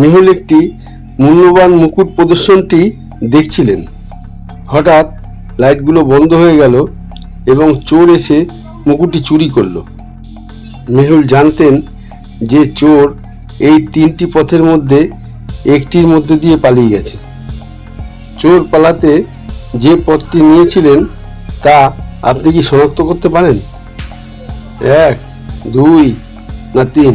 মেহুল একটি মূল্যবান মুকুট প্রদর্শনটি দেখছিলেন। হঠাৎ লাইটগুলো বন্ধ হয়ে গেল এবং চোর এসে মুকুটটি চুরি করল। মেহুল জানতেন যে চোর এই তিনটি পথের মধ্যে একটির মধ্যে দিয়ে পালিয়ে গেছে। চোর পালাতে যে পথটি নিয়েছিলেন, তা আপনি কি শনাক্ত করতে পারেন? এক, দুই, না তিন?